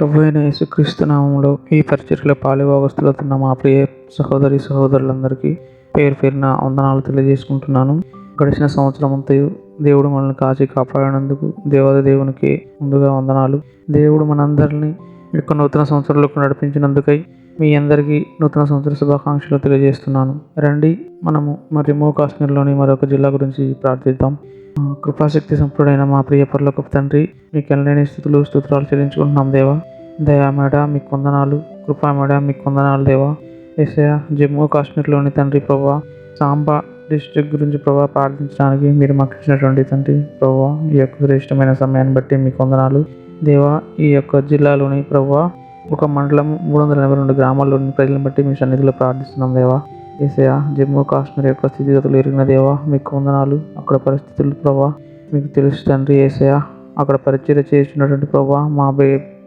ప్రభు అయిన యేసుక్రీస్తు ఈ పరిచర్యలో పాలిభాగస్తులతున్న మా ప్రియ సహోదరి సహోదరులందరికీ పేరు పేరున వందనాలు తెలియజేసుకుంటున్నాను. గడిచిన సంవత్సరం అంతా దేవుడు మనల్ని కాచి కాపాడినందుకు దేవాది దేవునికి ముందుగా వందనాలు. దేవుడు మనందరినీ ఈ యొక్క నూతన సంవత్సరంలోకి నడిపించినందుకై మీ అందరికీ నూతన సంవత్సర శుభాకాంక్షలు తెలియజేస్తున్నాను. రండి మనము మరి జమ్మూ కాశ్మీర్లోని మరొక జిల్లా గురించి ప్రార్థిద్దాం. కృపాశక్తి సంపూర్ణైన మా ప్రియ పరలోకపు తండ్రి మీకు ఎనలేని స్థితులు స్తోత్రాలు చెల్లించుకుంటున్నాం దేవా. దయా మేడ మీకు వందనాలు. కృపా మేడ మీకు వందనాలు దేవా. ఏసయ జమ్మూ కాశ్మీర్లోని తండ్రి ప్రభా సాంబా డిస్ట్రిక్ట్ గురించి ప్రభా ప్రార్థించడానికి మీరు మాకు ఇచ్చినటువంటి తండ్రి ప్రభా ఈ యొక్క శ్రేష్టమైన సమయాన్ని బట్టి మీకు వందనాలు. దేవా ఈ యొక్క జిల్లాలోని ప్రభా ఒక మండలం మూడు వందల ఎనభై రెండు గ్రామాల్లోని ప్రజలను బట్టి మీ సన్నిధిలో ప్రార్థిస్తున్నాం దేవా. ఏసయ జమ్మూ కాశ్మీర్ యొక్క స్థితిగతులు ఎరిగిన దేవా మీకు వందనాలు. అక్కడ పరిస్థితులు ప్రభా మీకు తెలుసు తండ్రి ఏసయా అక్కడ పరిచయం చేస్తున్నటువంటి ప్రభా మా బే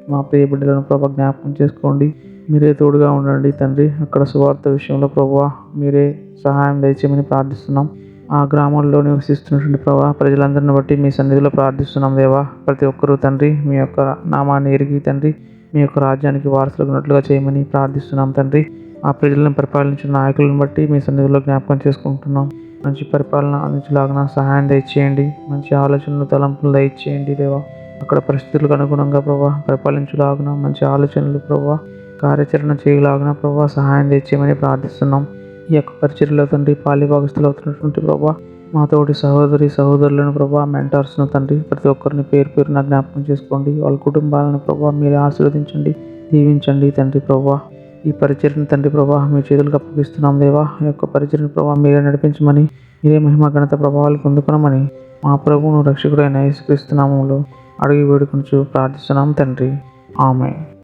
మా ప్రియ బిడ్డలను ప్రభా జ్ఞాపకం చేసుకోండి. మీరే తోడుగా ఉండండి తండ్రి. అక్కడ సువార్త విషయంలో ప్రభా మీరే సహాయం దయచేయమని ప్రార్థిస్తున్నాం. ఆ గ్రామాల్లో నివసిస్తున్నటువంటి ప్రభా ప్రజలందరిని బట్టి మీ సన్నిధిలో ప్రార్థిస్తున్నాం దేవా. ప్రతి ఒక్కరూ తండ్రి మీ యొక్క నామాన్ని ఎరిగి తండ్రి మీ యొక్క రాజ్యానికి వారసులున్నట్లుగా చేయమని ప్రార్థిస్తున్నాం తండ్రి. ఆ ప్రజలను పరిపాలించిన నాయకులను బట్టి మీ సన్నిధిలో జ్ఞాపకం చేసుకుంటున్నాం. మంచి పరిపాలన అందించలాగిన సహాయం దయచేయండి. మంచి ఆలోచనలు తలంపులు దయచేయండి దేవా. అక్కడ పరిస్థితులకు అనుగుణంగా ప్రభా పరిపాలించలాగిన మంచి ఆలోచనలు ప్రభా కార్యాచరణ చేయలాగిన ప్రభా సహాయం తెచ్చేయమని ప్రార్థిస్తున్నాం. ఈ యొక్క పరిచర్లో తండ్రి పాలిభాగస్తులు అవుతున్నటువంటి ప్రభా మా తోటి సహోదరి సహోదరులను ప్రభా మెంటార్స్ను తండ్రి ప్రతి ఒక్కరిని పేరు పేరున జ్ఞాపకం చేసుకోండి. వాళ్ళ కుటుంబాలను ప్రభా మీరు ఆశీర్వదించండి దీవించండి తండ్రి ప్రభా. ఈ పరిచర్ని తండ్రి ప్రభా మీ చేతులకు అప్పగిస్తున్నాం దేవా. ఈ యొక్క పరిచర్ని ప్రభా మీరే నడిపించమని మీరే మహిమ ఘనత ప్రభావాలు పొందుకునమని మా ప్రభువును రక్షకుడైన యేసుక్రీస్తునామంలో అడిగి వేడుకొనుచు ప్రార్థిస్తున్నాం తండ్రి. ఆమె